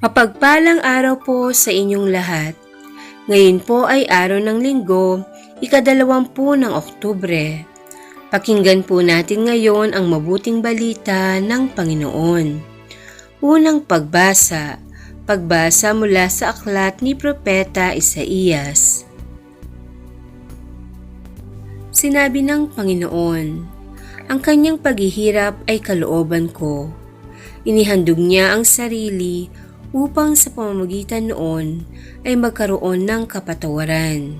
Mapagpalang araw po sa inyong lahat. Ngayon po ay araw ng linggo, ikadalawampu ng Oktubre. Pakinggan po natin ngayon ang mabuting balita ng Panginoon. Unang pagbasa, pagbasa mula sa aklat ni Propeta Isaías. Sinabi ng Panginoon, ang kanyang paghihirap ay kalooban ko. Inihandog niya ang sarili upang sa pamamagitan noon ay magkaroon ng kapatawaran.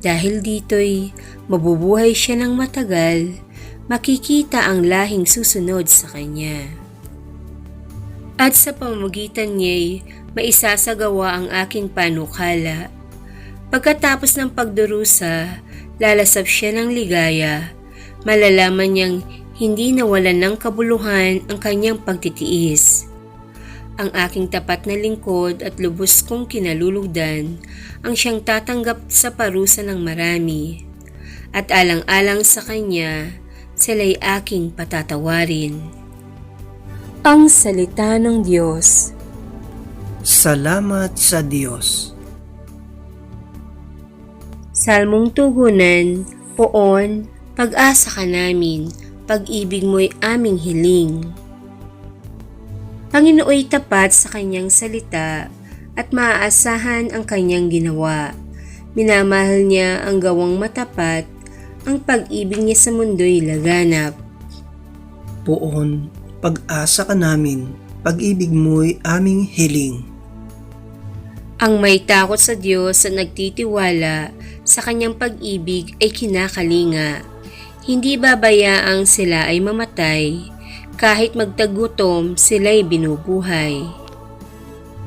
Dahil dito'y mabubuhay siya ng matagal, makikita ang lahing susunod sa kanya. At sa pamamagitan niya'y maisasagawa ang aking panukala. Pagkatapos ng pagdurusa, lalasap siya ng ligaya, malalaman niyang hindi nawalan ng kabuluhan ang kanyang pagtitiis ang aking tapat na lingkod at lubos kong kinalulugdan ang siyang tatanggap sa parusa ng marami. At alang-alang sa kanya, sila'y aking patatawarin. Ang Salita ng Diyos Salamat sa Diyos. Salmong Tugunan, Poon, Pag-asa ka namin, pag-ibig mo'y aming hiling. Panginooy tapat sa kanyang salita at maaasahan ang kanyang ginawa. Minamahal niya ang gawang matapat, ang pag-ibig niya sa mundo'y laganap. Poon, pag-asa ka namin, pag-ibig mo'y aming hiling. Ang may takot sa Diyos at nagtitiwala sa kanyang pag-ibig ay kinakalinga. Hindi babayaang sila ay mamatay, kahit magtagutom sila'y binubuhay.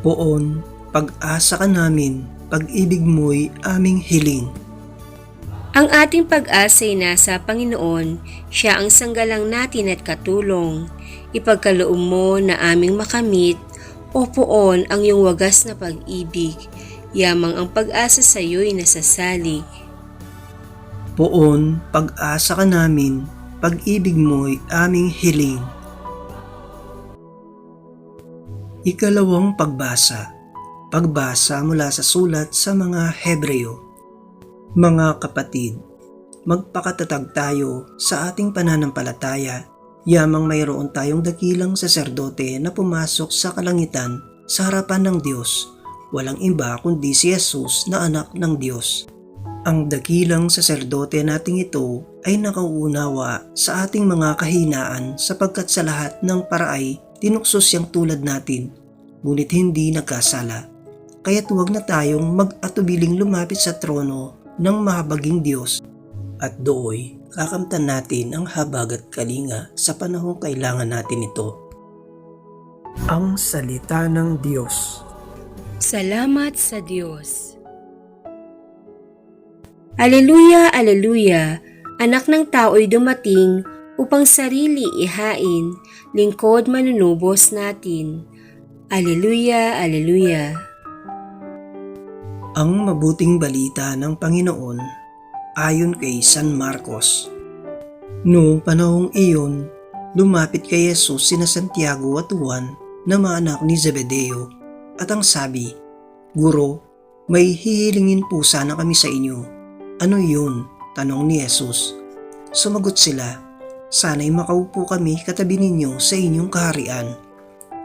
Poon, pag-asa ka namin, pag-ibig mo'y aming hiling. Ang ating pag-asa ay nasa Panginoon, siya ang sanggalang natin at katulong. Ipagkaloob mo na aming makamit, o poon ang iyong wagas na pag-ibig, yamang ang pag-asa sa iyo'y nasasalig. Poon, pag-asa ka namin, pag-ibig mo'y aming hiling. Ikalawang pagbasa. Pagbasa mula sa sulat sa mga Hebreo. Mga kapatid, magpakatatag tayo sa ating pananampalataya, yamang mayroon tayong dakilang saserdote na pumasok sa kalangitan sa harapan ng Diyos, walang iba kundi si Jesus na anak ng Diyos. Ang dakilang saserdote nating ito ay nakauunawa sa ating mga kahinaan sapagkat sa lahat ng paraay tinukso siyang tulad natin, ngunit hindi nagkasala. Kaya't huwag na tayong mag-atubiling lumapit sa trono ng mahabaging Diyos at dooy kakamtan natin ang habag at kalinga sa panahong kailangan natin ito. Ang Salita ng Diyos Salamat sa Diyos. Aleluya, aleluya, anak ng tao'y dumating upang sarili ihain, lingkod manunubos natin. Aleluya, aleluya. Ang mabuting balita ng Panginoon ayon kay San Marcos. Noong panahong iyon, lumapit kay Jesus sina Santiago at Juan na mga anak ni Zebedeo at ang sabi, Guro, may hihilingin po sana kami sa inyo. Ano yun? Tanong ni Jesus. Sumagot sila, Sana'y makaupo kami katabi ninyo sa inyong kaharian,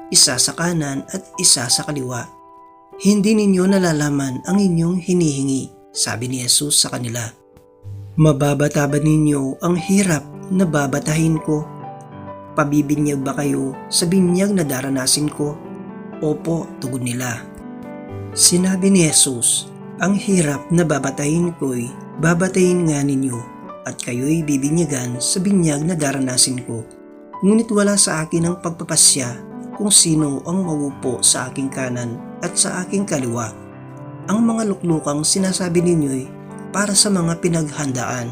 isa sa kanan at isa sa kaliwa. Hindi ninyo nalalaman ang inyong hinihingi, sabi ni Jesus sa kanila. Mababata ba ninyo ang hirap na babatahin ko? Pabibinyag ba kayo sa binyag na daranasin ko? Opo, tugon nila. Sinabi ni Jesus, ang hirap na babatahin ko'y babatahin nga ninyo at kayo'y bibinyagan sa binyag na daranasin ko. Ngunit wala sa akin ang pagpapasya kung sino ang mauupo sa aking kanan at sa aking kaliwa. Ang mga luklukang sinasabi ninyo'y para sa mga pinaghandaan.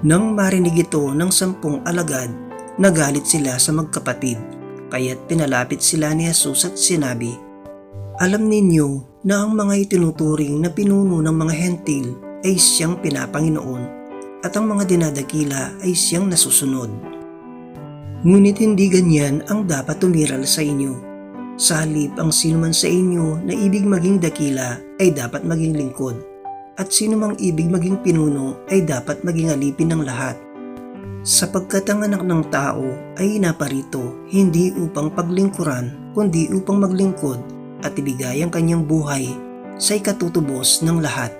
Nang marinig ito ng sampung alagad, nagalit sila sa magkapatid, kaya't pinalapit sila ni Jesus at sinabi, Alam ninyo na ang mga itinuturing na pinuno ng mga hentil ay siyang pinapanginoon at ang mga dinadakila ay siyang nasusunod. Ngunit hindi ganyan ang dapat tumiral sa inyo. Sa halip ang sinuman sa inyo na ibig maging dakila ay dapat maging lingkod. At sino mang ibig maging pinuno ay dapat maging alipin ng lahat. Sapagkat ang anak ng tao ay inaparito hindi upang paglingkuran kundi upang maglingkod at ibigay ang kanyang buhay sa ikatutubos ng lahat.